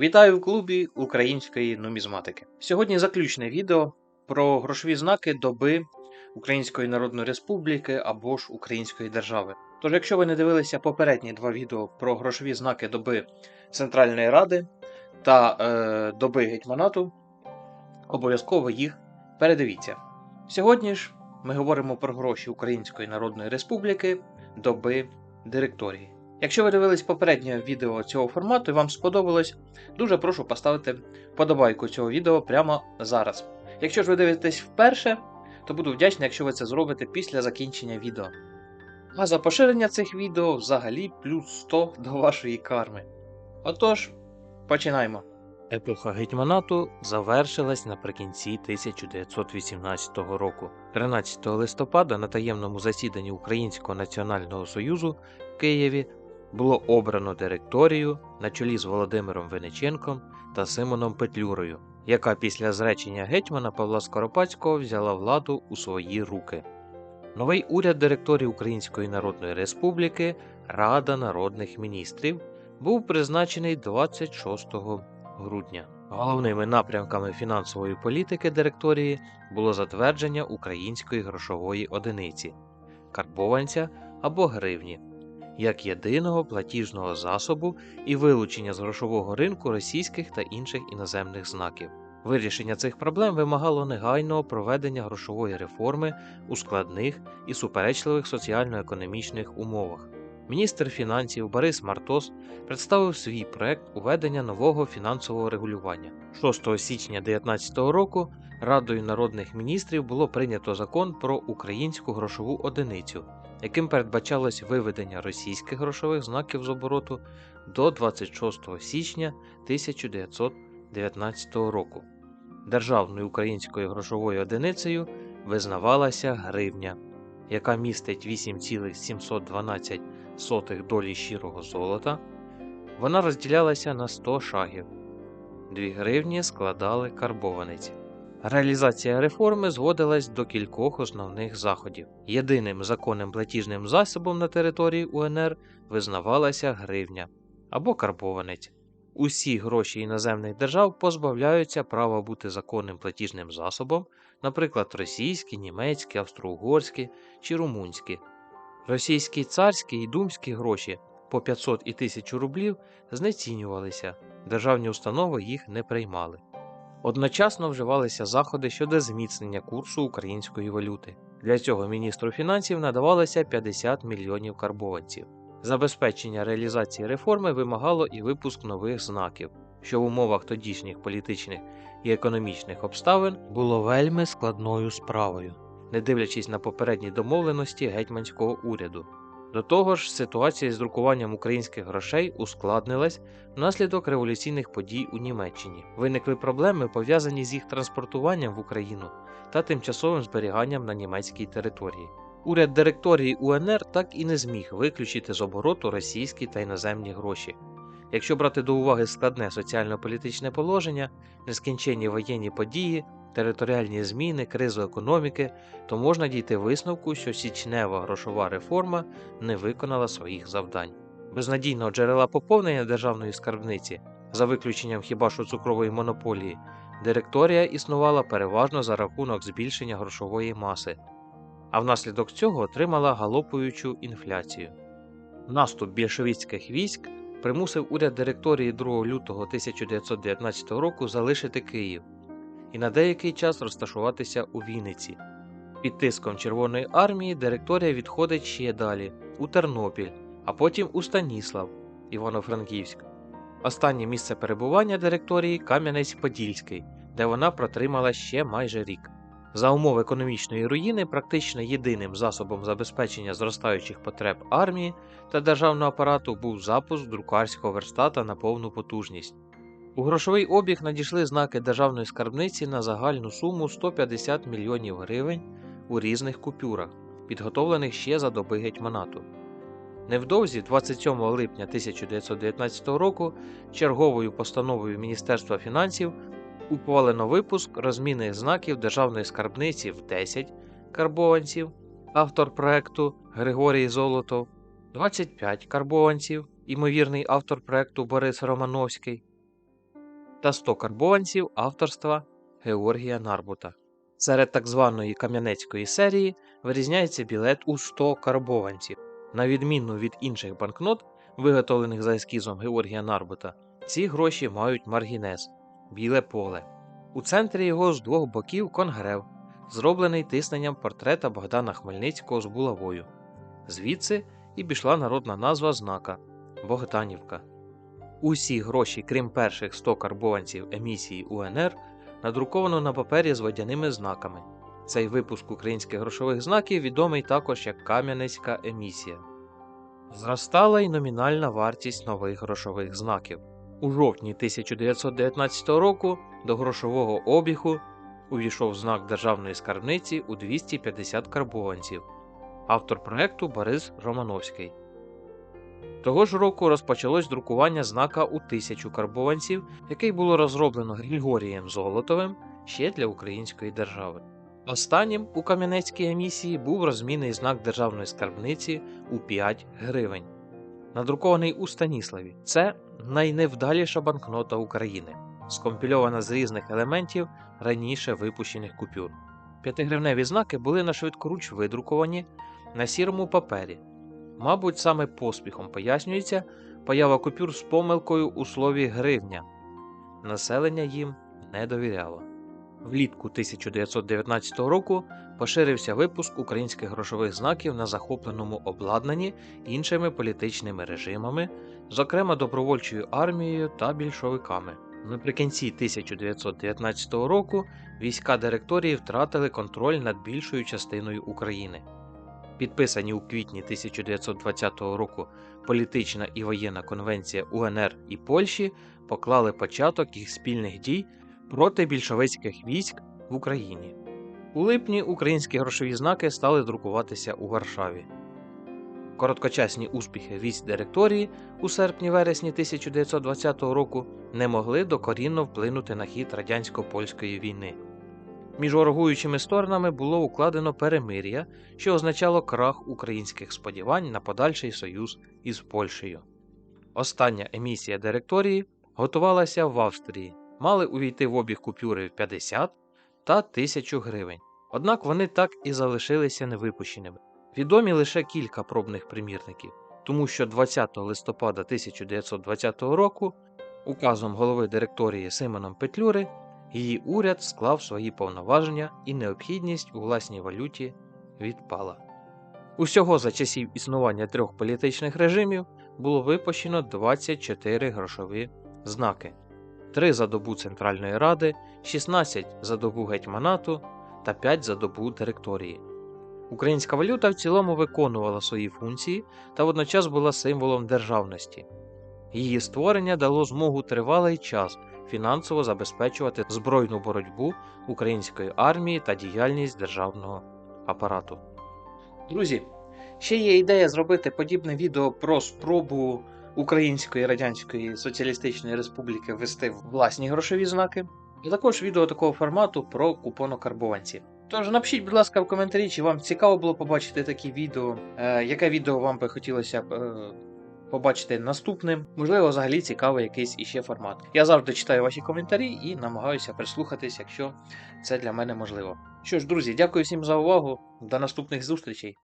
Вітаю в клубі української нумізматики. Сьогодні заключне відео про грошові знаки доби Української Народної Республіки або ж Української держави. Тож, якщо ви не дивилися попередні два відео про грошові знаки доби Центральної Ради та е, доби гетьманату, обов'язково їх передивіться. Сьогодні ж ми говоримо про гроші Української Народної Республіки доби директорії. Якщо ви дивились попереднє відео цього формату і вам сподобалось, дуже прошу поставити подобайку цього відео прямо зараз. Якщо ж ви дивитесь вперше, то буду вдячний, якщо ви це зробите після закінчення відео. А за поширення цих відео взагалі плюс 100 до вашої карми. Отож, починаємо. Епоха гетьманату завершилась наприкінці 1918 року. 13 листопада на таємному засіданні Українського національного союзу в Києві було обрано директорію на чолі з Володимиром Вениченком та Симоном Петлюрою, яка після зречення гетьмана Павла Скоропадського взяла владу у свої руки. Новий уряд директорії Української Народної Республіки Рада народних міністрів був призначений 26 грудня. Головними напрямками фінансової політики директорії було затвердження української грошової одиниці карбованця або гривні як єдиного платіжного засобу і вилучення з грошового ринку російських та інших іноземних знаків. Вирішення цих проблем вимагало негайного проведення грошової реформи у складних і суперечливих соціально-економічних умовах. Міністр фінансів Борис Мартос представив свій проект уведення нового фінансового регулювання. 6 січня 2019 року Радою народних міністрів було прийнято закон про українську грошову одиницю, яким передбачалось виведення російських грошових знаків з обороту до 26 січня 1919 року. Державною українською грошовою одиницею визнавалася гривня, яка містить 8,712 долі щирого золота. Вона розділялася на 100 шагів. 2 гривні складали карбованець. Реалізація реформи зводилась до кількох основних заходів. Єдиним законним платіжним засобом на території УНР визнавалася гривня або карбованець. Усі гроші іноземних держав позбавляються права бути законним платіжним засобом, наприклад, російські, німецькі, австро-угорські чи румунські. Російські царські і думські гроші по 500 і 1000 рублів знецінювалися, державні установи їх не приймали. Одночасно вживалися заходи щодо зміцнення курсу української валюти. Для цього міністру фінансів надавалося 50 мільйонів карбованців. Забезпечення реалізації реформи вимагало і випуск нових знаків, що в умовах тодішніх політичних і економічних обставин було вельми складною справою, не дивлячись на попередні домовленості гетьманського уряду. До того ж, ситуація з друкуванням українських грошей ускладнилась внаслідок революційних подій у Німеччині. Виникли проблеми, пов'язані з їх транспортуванням в Україну та тимчасовим зберіганням на німецькій території. Уряд директорії УНР так і не зміг виключити з обороту російські та іноземні гроші. Якщо брати до уваги складне соціально-політичне положення, нескінченні воєнні події, територіальні зміни, кризу економіки, то можна дійти висновку, що січнева грошова реформа не виконала своїх завдань. Без надійного джерела поповнення державної скарбниці, за виключенням хіба що цукрової монополії, директорія існувала переважно за рахунок збільшення грошової маси, а внаслідок цього отримала галопуючу інфляцію. Наступ більшовицьких військ примусив уряд директорії 2 лютого 1919 року залишити Київ і на деякий час розташуватися у Вінниці. Під тиском Червоної армії директорія відходить ще далі, у Тернопіль, а потім у Станіслав, Івано-Франківськ. Останнє місце перебування директорії Кам'янець-Подільський, де вона протримала ще майже рік. За умов економічної руїни, практично єдиним засобом забезпечення зростаючих потреб армії та державного апарату був запуск друкарського верстата на повну потужність. У грошовий обіг надійшли знаки державної скарбниці на загальну суму 150 мільйонів гривень у різних купюрах, підготовлених ще за доби гетьманату. Невдовзі, 27 липня 1919 року, черговою постановою Міністерства фінансів ухвалено випуск розмінних знаків державної скарбниці в 10 карбованців, автор проекту Григорій Золотов, 25 карбованців, імовірний автор проекту Борис Романовський. Та 100 карбованців авторства Георгія Нарбута. Серед так званої кам'янецької серії вирізняється білет у 100 карбованців. На відміну від інших банкнот, виготовлених за ескізом Георгія Нарбута, ці гроші мають маргінез біле поле. У центрі його з двох боків конгрев, зроблений тисненням портрета Богдана Хмельницького з булавою. Звідси і пішла народна назва знака Богданівка. Усі гроші, крім перших 100 карбованців емісії УНР, надруковано на папері з водяними знаками. Цей випуск українських грошових знаків відомий також як Кам'янецька емісія. Зростала й номінальна вартість нових грошових знаків. У жовтні 1919 року до грошового обігу увійшов знак державної скарбниці у 250 карбованців. Автор проекту Борис Романовський. Того ж року розпочалось друкування знака у тисячу карбованців, який було розроблено Григорієм Золотовим ще для української держави. Останнім у Кам'янецькій емісії був розмінний знак державної скарбниці у 5 гривень, надрукований у Станіславі. Це найневдаліша банкнота України, скомпільована з різних елементів раніше випущених купюр. П'ятигривневі знаки були на швидкоруч видруковані на сірому папері. Мабуть, саме поспіхом пояснюється поява купюр з помилкою у слові гривня. Населення їм не довіряло. Влітку 1919 року поширився випуск українських грошових знаків на захопленому обладнанні іншими політичними режимами, зокрема добровольчою армією та більшовиками. Наприкінці 1919 року війська директорії втратили контроль над більшою частиною України. Підписані у квітні 1920 року політична і воєнна конвенція УНР і Польщі поклали початок їх спільних дій проти більшовицьких військ в Україні. У липні українські грошові знаки стали друкуватися у Варшаві. Короткочасні успіхи військ директорії у серпні-вересні 1920 року не могли докорінно вплинути на хід радянсько-польської війни. Між ворогуючими сторонами було укладено перемир'я, що означало крах українських сподівань на подальший союз із Польщею. Остання емісія директорії готувалася в Австрії, мали увійти в обіг купюри 50 та 1000 гривень. Однак вони так і залишилися невипущеними. Відомі лише кілька пробних примірників, тому що 20 листопада 1920 року указом голови директорії Симоном Петлюри її уряд склав свої повноваження і необхідність у власній валюті відпала. Усього за часів існування трьох політичних режимів було випущено 24 грошові знаки: 3 за добу Центральної Ради, 16 за добу гетьманату та 5 за добу директорії. Українська валюта в цілому виконувала свої функції та водночас була символом державності. Її створення дало змогу тривалий час фінансово забезпечувати збройну боротьбу української армії та діяльність державного апарату. Друзі, ще є ідея зробити подібне відео про спробу Української Радянської Соціалістичної Республіки ввести власні грошові знаки, а також відео такого формату про купонокарбованці. Тож напишіть, будь ласка, в коментарі, чи вам цікаво було побачити такі відео, е, яке відео вам би хотілося б е, побачити наступним. Можливо, взагалі цікавий якийсь іще формат. Я завжди читаю ваші коментарі і намагаюся прислухатись, якщо це для мене можливо. Що ж, друзі, дякую всім за увагу. До наступних зустрічей.